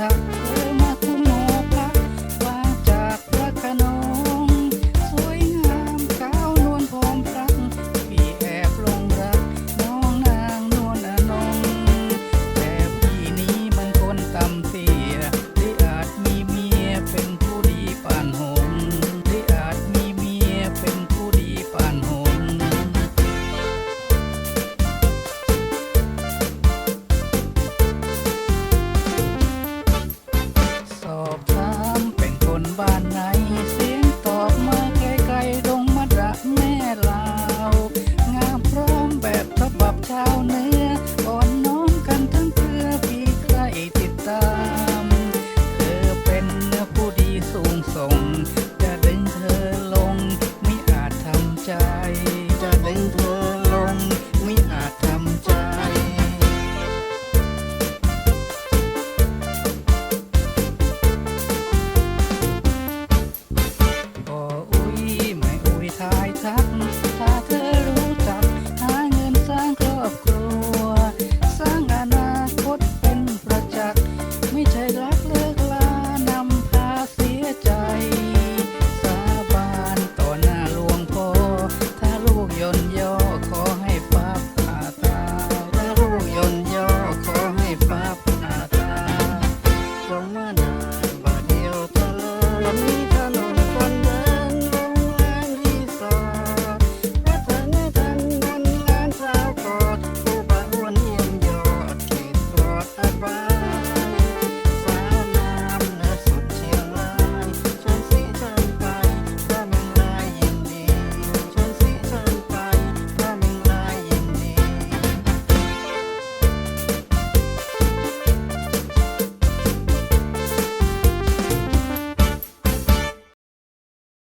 Tchau. ง จะดึงเธอลง ไม่อาจทำใจ จะดึงเธอ